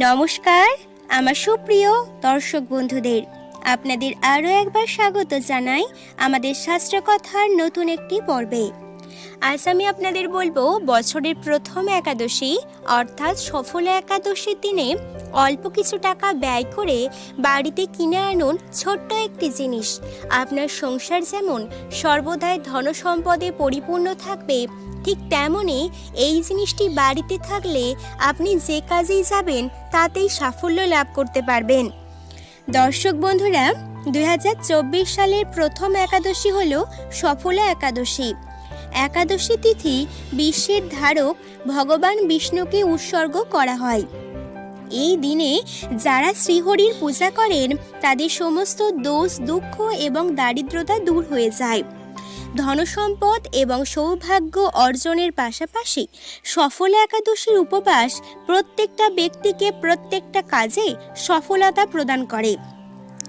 নমস্কার, আমার সুপ্রিয় দর্শক বন্ধুদের, আপনাদের আরও একবার স্বাগত জানাই আমাদের শাস্ত্রকথার নতুন একটি পর্বে। আজ আমি আপনাদের বলব বছরের প্রথম একাদশী, অর্থাৎ সফল একাদশীর দিনে অল্প কিছু টাকা ব্যয় করে বাড়িতে কিনে আনুন ছোট্ট একটি জিনিস। আপনার সংসার যেমন সর্বদাই ধনসম্পদে পরিপূর্ণ থাকবে ঠিক তেমনই এই জিনিসটি বাড়িতে থাকলে আপনি যে কাজেই যাবেন, তাতেই সাফল্য লাভ করতে পারবেন। দর্শক বন্ধুরা দু হাজার চব্বিশ সালের প্রথম একাদশী হল সফলা একাদশী। একাদশী তিথি বিশ্বের ধারক ভগবান বিষ্ণুকে উৎসর্গ করা হয়। এই দিনে যারা শ্রীহরির পূজা করেন, তাদের সমস্ত দোষ, দুঃখ এবং দারিদ্রতা দূর হয়ে যায়। ধনসম্পদ এবং সৌভাগ্য অর্জনের পাশাপাশি সফল একাদশীর উপবাস প্রত্যেকটা ব্যক্তিকে প্রত্যেকটা কাজে সফলতা প্রদান করে।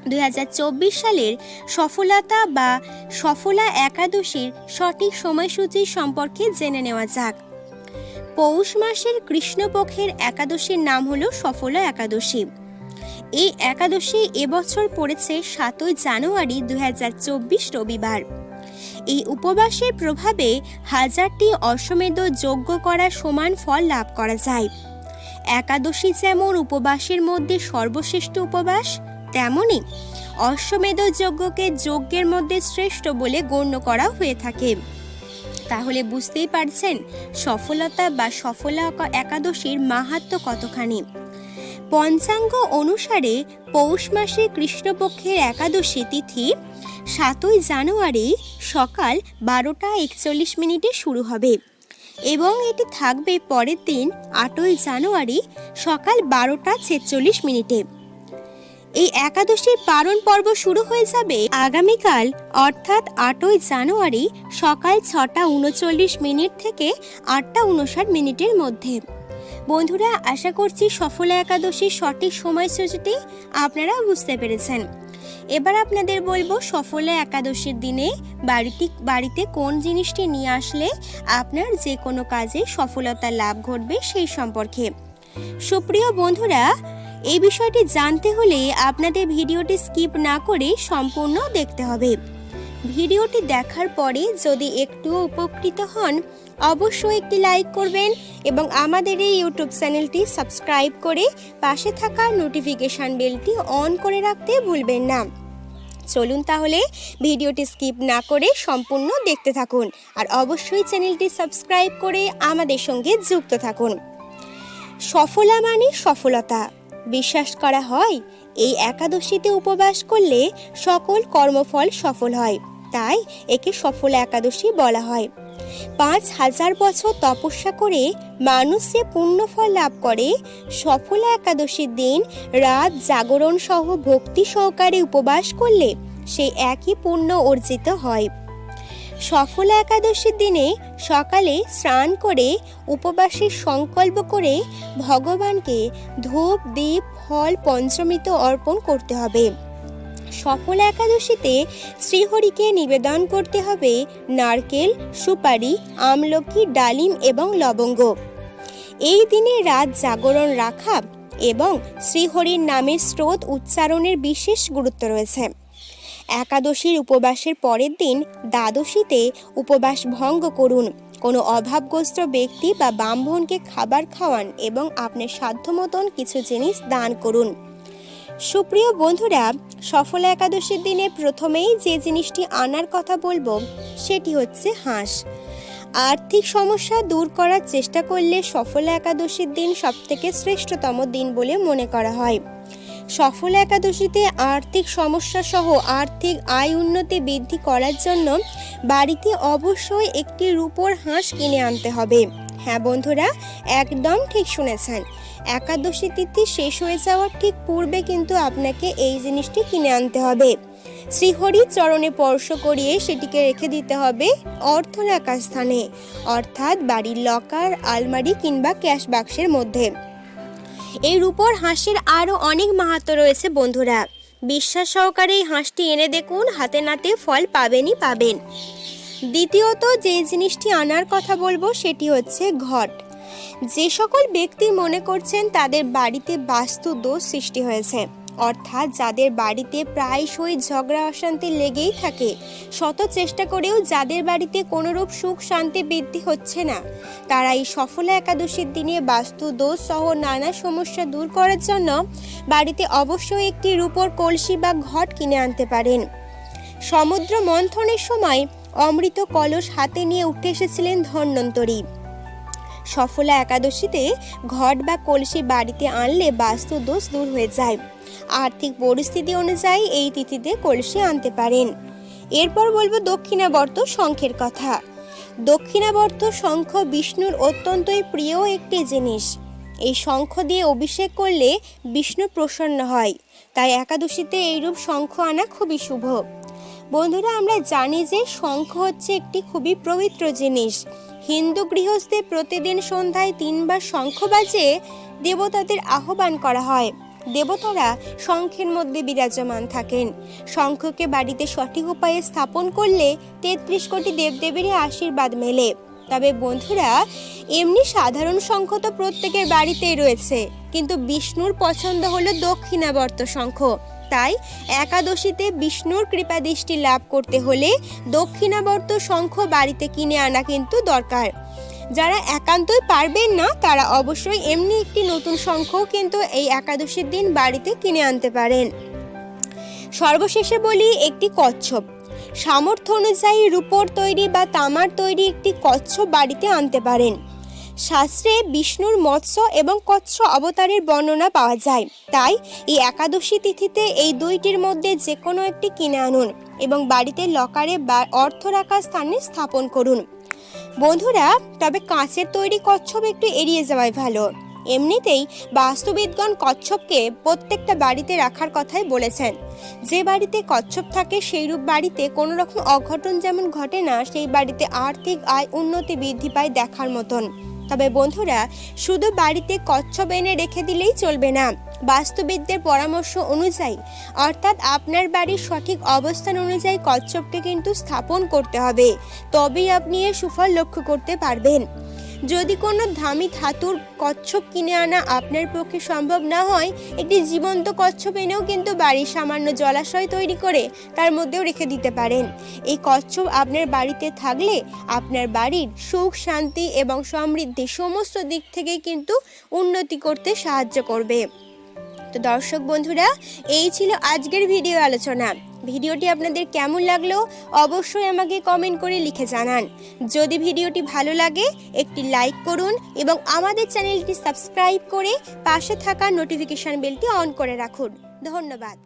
দু হাজার চব্বিশ সালের সফলতা বা সফলা একাদশীর সঠিক সময়সূচি সম্পর্কে জেনে নেওয়া যাক। পৌষ মাসের কৃষ্ণপক্ষের একাদশীর নাম হলো সফলা একাদশী। এই একাদশী এবছর পড়েছে সাতই জানুয়ারি দুই হাজার চব্বিশ রবিবার। এই উপবাসের প্রভাবে হাজারটি অশ্বমেধ যজ্ঞ করা সমান ফল লাভ করা যায়। একাদশী যেমন উপবাসের মধ্যে সর্বশ্রেষ্ঠ উপবাস তেমনই অশ্বমেধ যজ্ঞকে যজ্ঞের মধ্যে শ্রেষ্ঠ বলে গণ্য করা হয়ে থাকে। তাহলে বুঝতেই পারছেন সফলতা বা সফলা একাদশীর মাহাত্ম কতখানি। পঞ্চাঙ্গ অনুসারে পৌষ মাসে কৃষ্ণপক্ষের একাদশী তিথি সাতই জানুয়ারি সকাল বারোটা একচল্লিশ মিনিটে শুরু হবে। এবং এটি থাকবে পরের দিন আটই জানুয়ারি সকাল বারোটা ছেচল্লিশ মিনিটে। এই একাদশীর পালন পর্ব শুরু হয়ে যাবে আগামীকাল, অর্থাৎ আটই জানুয়ারি সকাল ছটা উনচল্লিশ মিনিট থেকে আটটা উনষাট মিনিটের মধ্যে। বন্ধুরা, আশা করছি সফলা একাদশীর সঠিক সময়সূচিটি আপনারা বুঝতে পেরেছেন। এবার আপনাদের বলব সফলা একাদশীর দিনে বাড়িটি বাড়িতে কোন জিনিসটি নিয়ে আসলে আপনার যে কোনো কাজে সফলতা লাভ ঘটবে সেই সম্পর্কে। সুপ্রিয় বন্ধুরা, এই বিষয়টি জানতে হলে আপনাদের ভিডিওটি স্কিপ না করে সম্পূর্ণ দেখতে হবে। ভিডিওটি দেখার পরে যদি একটু উপকৃত হন অবশ্যই একটি লাইক করবেন এবং আমাদের এই ইউটিউব চ্যানেলটি সাবস্ক্রাইব করে পাশে থাকা নোটিফিকেশান বেলটি অন করে রাখতে ভুলবেন না। চলুন তাহলে ভিডিওটি স্কিপ না করে সম্পূর্ণ দেখতে থাকুন আর অবশ্যই চ্যানেলটি সাবস্ক্রাইব করে আমাদের সঙ্গে যুক্ত থাকুন। সফলা মানে সফলতা। বিশ্বাস করা হয়, এই একাদশীতে উপবাস করলে সকল কর্মফল সফল হয়। তাই একে সফল একাদশী বলা হয়। পাঁচ হাজার বছর তপস্যা করে মানুষ যে পুণ্যফল লাভ করে। সফল একাদশীর দিন রাত জাগরণ সহ ভক্তি সহকারে উপবাস করলে সেই একই পুণ্য অর্জিত হয়। সফল একাদশীর দিনে সকালে স্নান করে উপবাসের সংকল্প করে ভগবানকে ধূপ দ্বীপ ফল, পঞ্চমৃত অর্পণ করতে হবে। সফল একাদশীতে শ্রীহরিকে নিবেদন করতে হবে নারকেল, সুপারি, আমলকি, ডালিম এবং লবঙ্গ। এই দিনে রাত জাগরণ রাখা এবং শ্রীহরির নামের স্রোত উচ্চারণের বিশেষ গুরুত্ব রয়েছে। একাদশীর উপবাসের পরের দিন দ্বাদশীতে উপবাস ভঙ্গ করুন। কোনো অভাবগ্রস্ত ব্যক্তি বা ব্রাহ্মণকে খাবার খাওয়ান এবং আপনার সাধ্য মতন কিছু জিনিস দান করুন। সুপ্রিয় বন্ধুরা, সফল একাদশীর দিনে প্রথমেই যে জিনিসটি আনার কথা বলব, সেটি হচ্ছে হাঁস। আর্থিক সমস্যা দূর করার চেষ্টা করলে সফল একাদশীর দিন সবথেকে শ্রেষ্ঠতম দিন বলে মনে করা হয়। সফল একাদশীতে আর্থিক সমস্যা সহ আর্থিক আয় উন্নতি বৃদ্ধি করার জন্য বাড়িতে অবশ্যই একটি রূপোর হাঁস কিনে আনতে হবে। হ্যাঁ বন্ধুরা, একদম ঠিক শুনেছেন। একাদশী তিথি শেষ হয়ে যাওয়ার ঠিক পূর্বে কিন্তু আপনাকে এই জিনিসটি কিনে আনতে হবে। শ্রীহরির চরণে স্পর্শ করিয়ে সেটিকে রেখে দিতে হবে অর্থ রাখার স্থানে, অর্থাৎ বাড়ির লকার, আলমারি কিংবা ক্যাশ বাক্সের মধ্যে। এই রূপর হাঁসের আরও অনেক মাহাত্ম রয়েছে বন্ধুরা। বিশ্বাস সহকারে এই হাঁসটি এনে দেখুন, হাতে নাতে ফল পাবেনই পাবেন। দ্বিতীয়ত যে জিনিসটি আনার কথা বলব সেটি হচ্ছে ঘট। যে সকল ব্যক্তি মনে করছেন তাদের বাড়িতে বাস্তু দোষ সৃষ্টি হয়েছে, অর্থাৎ যাদের বাড়িতে প্রায়শই ঝগড়া অশান্তি লেগেই থাকে, শত চেষ্টা করেও যাদের বাড়িতে কোনোরূপ সুখ শান্তি বৃদ্ধি হচ্ছে না, তারা এই সফলা একাদশীর দিনে বাস্তু দোষ সহ নানা সমস্যা দূর করার জন্য বাড়িতে অবশ্যই একটি রূপোর কলসি বা ঘট কিনে আনতে পারেন। সমুদ্র মন্থনের সময় অমৃত কলস হাতে নিয়ে উঠে এসেছিলেন ধন্বন্তরী। সফলা একাদশীতে ঘট বা কলসি বাড়িতে আনলে বাস্তু দোষ দূর হয়ে যায়। আর্থিক পরিস্থিতি অনুযায়ী এই তিথিতে কলসি আনতে পারেন। এরপর বলব দক্ষিণাবর্ত শঙ্খের কথা। দক্ষিণাবর্ত শঙ্খ বিষ্ণুর অত্যন্তই প্রিয় একটি জিনিস। এই শঙ্খ দিয়ে অভিষেক করলে বিষ্ণু প্রসন্ন হয়। তাই একাদশীতে এইরূপ শঙ্খ আনা খুবই শুভ। বন্ধুরা, আমরা জানি যে শঙ্খ হচ্ছে একটি খুবই পবিত্র জিনিস। হিন্দু গৃহস্থে প্রতিদিন সন্ধ্যায় তিনবার শঙ্খ বাজে দেবতাদের আহ্বান করা হয়। দেবতারা শঙ্খের মধ্যে বিরাজমান থাকেন। শঙ্খকে বাড়িতে সঠিক উপায়ে স্থাপন করলে তেত্রিশ কোটি দেবদেবীরই আশীর্বাদ মেলে। তবে বন্ধুরা, এমনি সাধারণ শঙ্খ তো প্রত্যেকের বাড়িতেই রয়েছে। কিন্তু বিষ্ণুর পছন্দ হলো দক্ষিণাবর্ত শঙ্খ। তাই একাদশীতে বিষ্ণুর কৃপা দৃষ্টি লাভ করতে হলে দক্ষিণাবর্ত শঙ্খ বাড়িতে কিনে আনা কিন্তু দরকার। যারা একান্তই পারবেন না, তারা অবশ্যই এমনি একটি নতুন শঙ্খও কিন্তু এই একাদশীর দিন বাড়িতে কিনে আনতে পারেন। সর্বশেষে বলি একটি কচ্ছপ। সামর্থ্য অনুযায়ী রূপোর তৈরি বা তামার তৈরি একটি কচ্ছপ বাড়িতে আনতে পারেন। শাস্ত্রে বিষ্ণুর মৎস্য এবং কচ্ছ অবতারের বর্ণনা পাওয়া যায়। তাই এই একাদশী তিথিতে এই দুইটির মধ্যে যে কোনো একটি কিনে আনুন এবং বাড়িতে লকারে বা অর্থ রাখার স্থানে স্থাপন করুন। বন্ধুরা, তবে কাঁচের তৈরি কচ্ছপ একটু এড়িয়ে যাওয়াই ভালো। এমনিতেই বাস্তুবিদগণ কচ্ছপকে প্রত্যেকটা বাড়িতে রাখার কথাই বলেছেন। যে বাড়িতে কচ্ছপ থাকে সেই রূপ বাড়িতে কোনো রকম অঘটন যেমন ঘটে না, সেই বাড়িতে আর্থিক আয় উন্নতি বৃদ্ধি পায় দেখার মতন। তবে বন্ধুরা, শুধু বাড়িতে কচ্ছপ এনে রেখে দিলেই চলবে না। বাস্তুবিদদের পরামর্শ অনুযায়ী, অর্থাৎ আপনার বাড়ির সঠিক অবস্থান অনুযায়ী কচ্ছপকে কিন্তু স্থাপন করতে হবে। তবেই আপনি এর সুফল লক্ষ্য করতে পারবেন। যদি কোনো দামি ধাতুর কচ্ছপ কিনে আনা আপনার পক্ষে সম্ভব না হয়, একটি জীবন্ত কচ্ছপ এনেও কিন্তু বাড়ির সামান্য জলাশয় তৈরি করে তার মধ্যেও রেখে দিতে পারেন। এই কচ্ছপ আপনার বাড়িতে থাকলে আপনার বাড়ির সুখ, শান্তি এবং সমৃদ্ধি সমস্ত দিক থেকেই কিন্তু উন্নতি করতে সাহায্য করবে। তো দর্শক বন্ধুরা, এই ছিল আজকের ভিডিও আলোচনা। ভিডিওটি আপনাদের কেমন লাগল অবশ্যই আমাকে কমেন্ট করে লিখে জানান। যদি ভিডিওটি ভালো লাগে, একটি লাইক করুন এবং আমাদের চ্যানেলটি সাবস্ক্রাইব করে পাশে থাকা নোটিফিকেশান বেলটি অন করে রাখুন। ধন্যবাদ।